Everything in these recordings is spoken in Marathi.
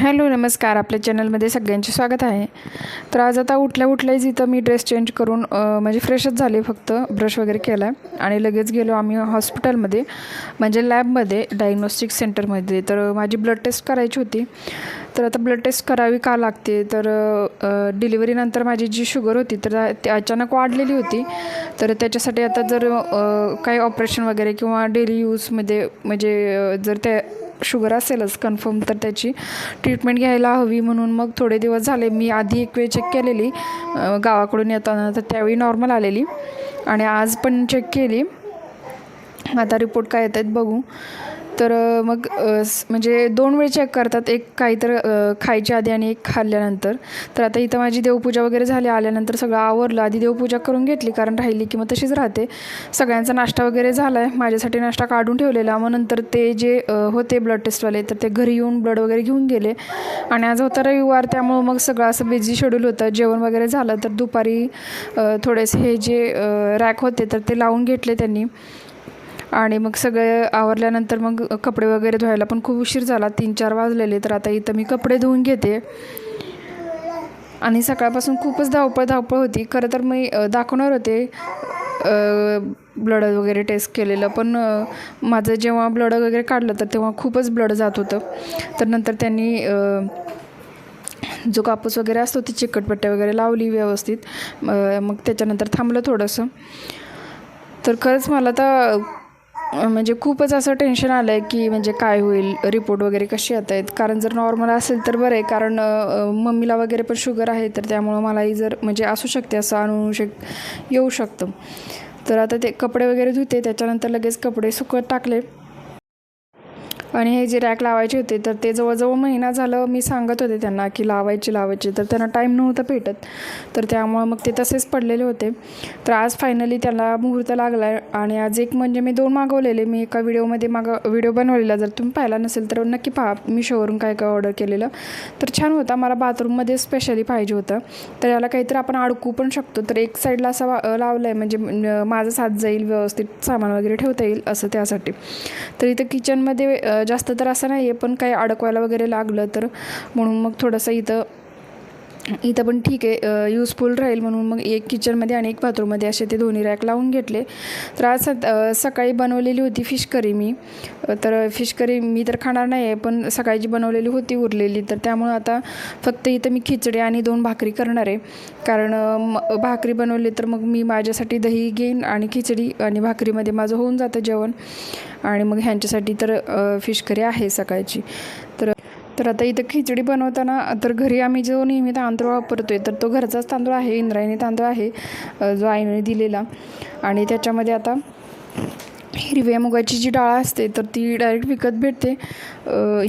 हॅलो नमस्कार. आपल्या चॅनलमध्ये सगळ्यांचे स्वागत आहे. तर आज आता उठल्या उठल्याच इथं मी ड्रेस चेंज करून म्हणजे फ्रेशच झाले फक्त ब्रश वगैरे केला आहे आणि लगेच गेलो आम्ही हॉस्पिटलमध्ये म्हणजे लॅबमध्ये डायग्नोस्टिक सेंटरमध्ये. तर माझी ब्लड टेस्ट करायची होती. तर आता ब्लड टेस्ट करावी का लागते? तर डिलिव्हरीनंतर माझी जी शुगर होती तर ती अचानक वाढलेली होती. तर त्याच्यासाठी आता जर काही ऑपरेशन वगैरे किंवा डेली यूजमध्ये म्हणजे जर त्या शुगर असेलच कन्फर्म तर त्याची. ट्रीटमेंट घ्यायला हवी म्हणून मग थोडे दिवस झाले. मी आधी एक वेळ चेक केलेली. गावाकडून येताना तर त्यावेळी नॉर्मल आलेली. आणि आज पण चेक केली. आता रिपोर्ट काय येत आहेत बघू. तर मग म्हणजे दोन वेळ चेक करतात. एक काही तर खायच्या आधी आणि एक खाल्ल्यानंतर. तर आता इथं माझी देवपूजा वगैरे झाली. आल्यानंतर सगळं आवरलं. आधी देवपूजा करून घेतली कारण राहिली की मग तशीच राहते. सगळ्यांचा नाश्ता वगैरे झाला आहे माझ्यासाठी नाश्ता काढून ठेवलेला. मग नंतर ते जे होते ब्लड टेस्टवाले तर ते घरी येऊन ब्लड वगैरे घेऊन गेले. आणि आज होता रविवार. त्यामुळं मग सगळं असं बिझी शेड्यूल होतं. जेवण वगैरे झालं तर दुपारी थोडेसे हे जे रॅक होते तर ते लावून घेतले त्यांनी. आणि मग सगळे आवरल्यानंतर मग कपडे वगैरे धुवायला पण खूप उशीर झाला. तीन चार वाजलेले तर आता इथं मी कपडे धुवून घेते. आणि सकाळपासून खूपच धावपळ धावपळ होती. खरं तर मी दाखवणार होते ब्लड वगैरे टेस्ट केलेलं. पण माझं जेव्हा ब्लड वगैरे काढलं तर तेव्हा खूपच ब्लड जात होतं. तर नंतर त्यांनी जो कापूस वगैरे असतो ती चिकटपट्ट्या वगैरे लावली व्यवस्थित. मग त्याच्यानंतर थांबलं थोडंसं. तर खरंच मला आता म्हणजे खूपच असं टेन्शन आलं आहे की म्हणजे काय होईल रिपोर्ट वगैरे कसे येत आहेत? कारण जर नॉर्मल असेल तर बरं आहे. कारण मम्मीला वगैरे पण शुगर आहे तर त्यामुळं मलाही जर म्हणजे असू शकते असं आणू शक येऊ शकतं. तर आता ते कपडे वगैरे धुते त्याच्यानंतर लगेच कपडे सुकत टाकले. आणि हे जे रॅक लावायचे होते तर ते जवळजवळ महिना झालं मी सांगत होते त्यांना की लावायचे लावायचे. तर त्यांना टाईम नव्हता भेटत. तर त्यामुळं मग ते तसेच पडलेले होते. तर आज फायनली त्याला मुहूर्त लागला आहे आणि आज एक म्हणजे मी दोन मागवलेले. मी एका व्हिडिओमध्ये माग व्हिडिओ बनवलेला. जर तुम्ही पाहिला नसेल तर नक्की पहा. मी शोवरून काय काय ऑर्डर केलेलं. तर छान होता. मला बाथरूममध्ये स्पेशली पाहिजे होतं. तर याला काहीतरी आपण अडकू पण शकतो. तर एक साईडला असा वा- लावलं आहे म्हणजे माझा माझं साथ जाईल व्यवस्थित सामान वगैरे ठेवता येईल असं त्यासाठी. तर इथं किचनमध्ये जास्त तर असं नाही आहे पण काही अडकवायला वगैरे लागलं तर म्हणून मग थोडंसं इथं इथं पण ठीक आहे यूजफुल राहील म्हणून मग एक किचनमध्ये आणि एक बाथरूममध्ये असे ते दोन्ही रॅक लावून घेतले. तर आज सकाळी बनवलेली होती फिश करी मी. तर फिश करी मी तर खाणार नाही आहे पण सकाळी जी बनवलेली होती उरलेली. तर त्यामुळं आता फक्त इथं मी खिचडी आणि दोन भाकरी करणार आहे. कारण भाकरी बनवली तर मग मी माझ्यासाठी दही घेईन आणि खिचडी आणि भाकरीमध्ये माझं होऊन जातं जेवण. आणि मग ह्यांच्यासाठी तर फिश करी आहे सकाळची. तर तर आता इथं खिचडी बनवताना तर घरी आम्ही जो नेहमी तांदूळ आहे तर तो घरचाच तांदूळ आहे इंद्रायणी तांदूळ आहे जो आईने दिलेला. आणि त्याच्यामध्ये आता हिरव्या मुगाची जी डाळ असते तर ती डायरेक्ट विकत भेटते.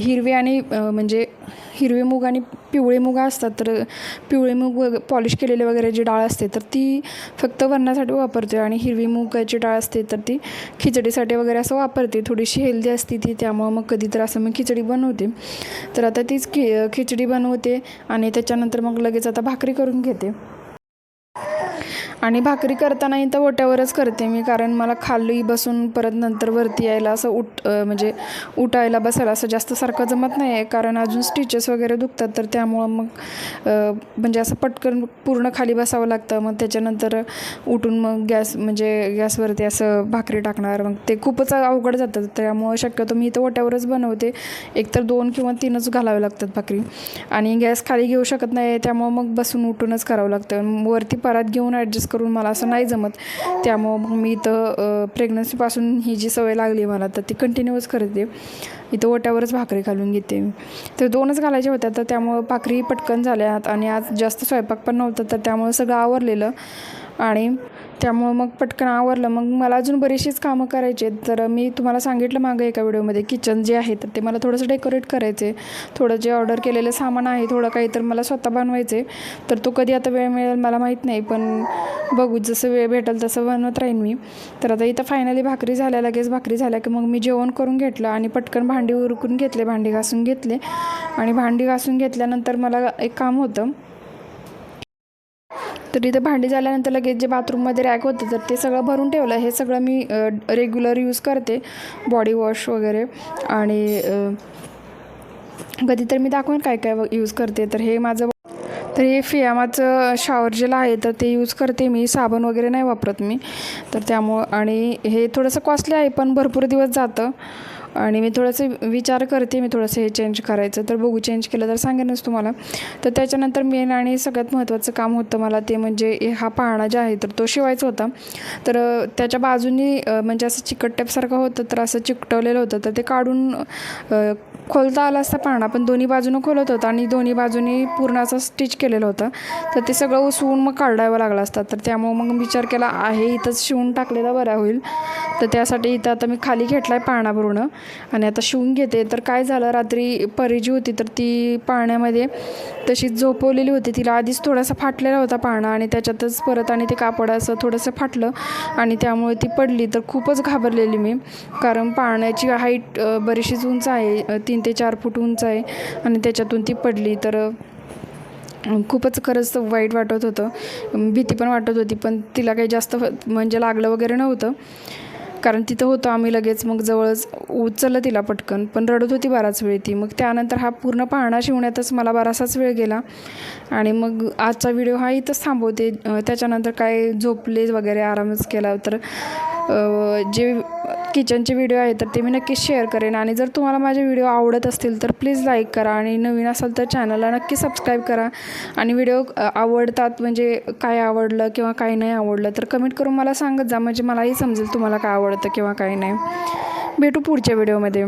हिरवी हिरवे आणि म्हणजे हिरवे मूग आणि पिवळे मूग असतात तर पिवळे मूग वग पॉलिश केलेले वगैरे जी डाळ असते तर ती फक्त वरणासाठी वापरते आणि हिरवी मुगाची डाळ असते तर ती खिचडीसाठी वगैरे असं वापरते. थोडीशी हेल्दी असते ती त्यामुळं मग कधी तर असं मी खिचडी बनवते. तर आता तीच खि खिचडी बनवते आणि त्याच्यानंतर मग लगेच आता भाकरी करून घेते. आणि भाकरी करताना इथं ओट्यावरच करते मी कारण मला खाली बसून परत नंतर वरती यायला असं उठ म्हणजे उठायला बसायला असं जास्त सारखं जमत नाही आहे कारण अजून स्टिचेस वगैरे दुखतात तर त्यामुळं मग म्हणजे असं पटकन पूर्ण खाली बसावं लागतं. मग त्याच्यानंतर उठून मग गॅस म्हणजे गॅसवरती असं भाकरी टाकणार मग ते खूपच अवघड जातं. त्यामुळं शक्यतो मी इथं ओट्यावरच बनवते. एकतर दोन किंवा तीनच घालावे लागतात भाकरी. आणि गॅस खाली घेऊ शकत नाही त्यामुळं मग बसून उठूनच करावं लागतं. वरती परत घेऊन ॲडजस्ट करून मला असं नाही जमत. त्यामुळं मग मी इथं प्रेग्नन्सीपासून ही जी सवय लागली मला तर ती कंटिन्यूच करते. इथं ओट्यावरच भाकरी घालून घेते मी. तर दोनच घालायच्या होत्या तर त्यामुळं भाकरी पटकन झाल्यात आणि आज जास्त स्वयंपाक पण नव्हता तर त्यामुळं सगळं आवरलेलं. आणि त्यामुळं मग पटकन आवरलं. मग मला अजून बरीचशीच कामं करायची आहेत. तर मी तुम्हाला सांगितलं मागं एका व्हिडिओमध्ये किचन जे आहे तर ते मला थोडंसं डेकोरेट करायचे थोडं जे ऑर्डर केलेलं सामान आहे थोडं काही तर मला स्वतः बनवायचे तर तो कधी आता वेळ मिळेल मला माहीत नाही पण बघू जसं वेळ भेटेल तसं बनवत राहीन मी. तर आता इथं फायनली भाकरी झाल्या लगेच भाकरी झाल्या की मग मी जेवण करून घेतलं आणि पटकन भांडी उरकून घेतले भांडी घासून घेतले. आणि भांडी घासून घेतल्यानंतर मला एक काम होतं. तर इथं भांडी झाल्यानंतर लगेच जे बाथरूममध्ये रॅक होतं तर ते सगळं भरून ठेवलं. हे सगळं मी रेग्युलर यूज करते बॉडी वॉश वगैरे. आणि कधी तर मी दाखवेन काय काय यूज करते. तर हे माझं तर हे फियामाचं शॉवर जेल आहे तर ते यूज करते मी. साबण वगैरे नाही वापरत मी. तर त्यामुळं आणि हे थोडंसं कॉस्टली आहे पण भरपूर दिवस जातं. आणि मी थोडंसं विचार करते मी थोडंसं हे चेंज करायचं. तर बघू चेंज केलं तर सांगेनच तुम्हाला. तर त्याच्यानंतर मेन आणि सगळ्यात महत्त्वाचं काम होतं मला ते म्हणजे हा पाहणा जे आहे तर तो शिवायचा होता. तर त्याच्या बाजूनी म्हणजे असं चिकट टाईपसारखं होतं तर असं चिकटवलेलं होतं. तर ते काढून खोलता आला असता पाळणा पण दोन्ही बाजूनं खोलत होता आणि दोन्ही बाजूनी पूर्ण असं स्टिच केलेलं होतं. तर ते सगळं उसवून मग काढावं लागलं असतं. तर त्यामुळं मग विचार केला आहे इथंच शिवून टाकलेला बरा होईल. तर त्यासाठी इथं आता मी खाली घेतला आहे पाळणा पूर्ण आणि आता शिवून घेते. तर काय झालं रात्री परीजी होती तर ती पाळण्यामध्ये तशीच झोपवलेली होती. तिला आधीच थोडासा फाटलेला होता पाळणा आणि त्याच्यातच परत आणि ते कापड असं थोडंसं फाटलं आणि त्यामुळे ती पडली. तर खूपच घाबरलेली मी. कारण पाळण्याची हाईट बरीचशीच उंच आहे. तीन ते चार फूट उंच आहे आणि त्याच्यातून ती पडली. तर खूपच खरंच वाईट वाटत होतं. भीती पण वाटत होती. पण तिला काही जास्त म्हणजे लागलं वगैरे नव्हतं. कारण तिथं होतो आम्ही लगेच मग जवळच उचललं तिला पटकन पण रडत होती बराच वेळ ती. मग त्यानंतर हा पूर्ण पाळणा शिवण्यातच मला बरासाच वेळ गेला. आणि मग आजचा व्हिडिओ हा इथंच थांबवते. त्याच्यानंतर काय झोपले वगैरे आरामच केला तर जे किचनचे व्हिडिओ आहेत तर ते मी नक्कीच शेअर करेन. आणि जर तुम्हाला माझे व्हिडिओ आवडत असतील तर प्लीज लाईक करा आणि नवीन असाल तर चॅनलला नक्की सबस्क्राईब करा. आणि व्हिडिओ आवडतात म्हणजे काय आवडलं किंवा काय नाही आवडलं तर कमेंट करून मला सांगत जा. म्हणजे मलाही समजेल तुम्हाला काय आवडतं किंवा काय नाही. भेटू पुढच्या व्हिडिओमध्ये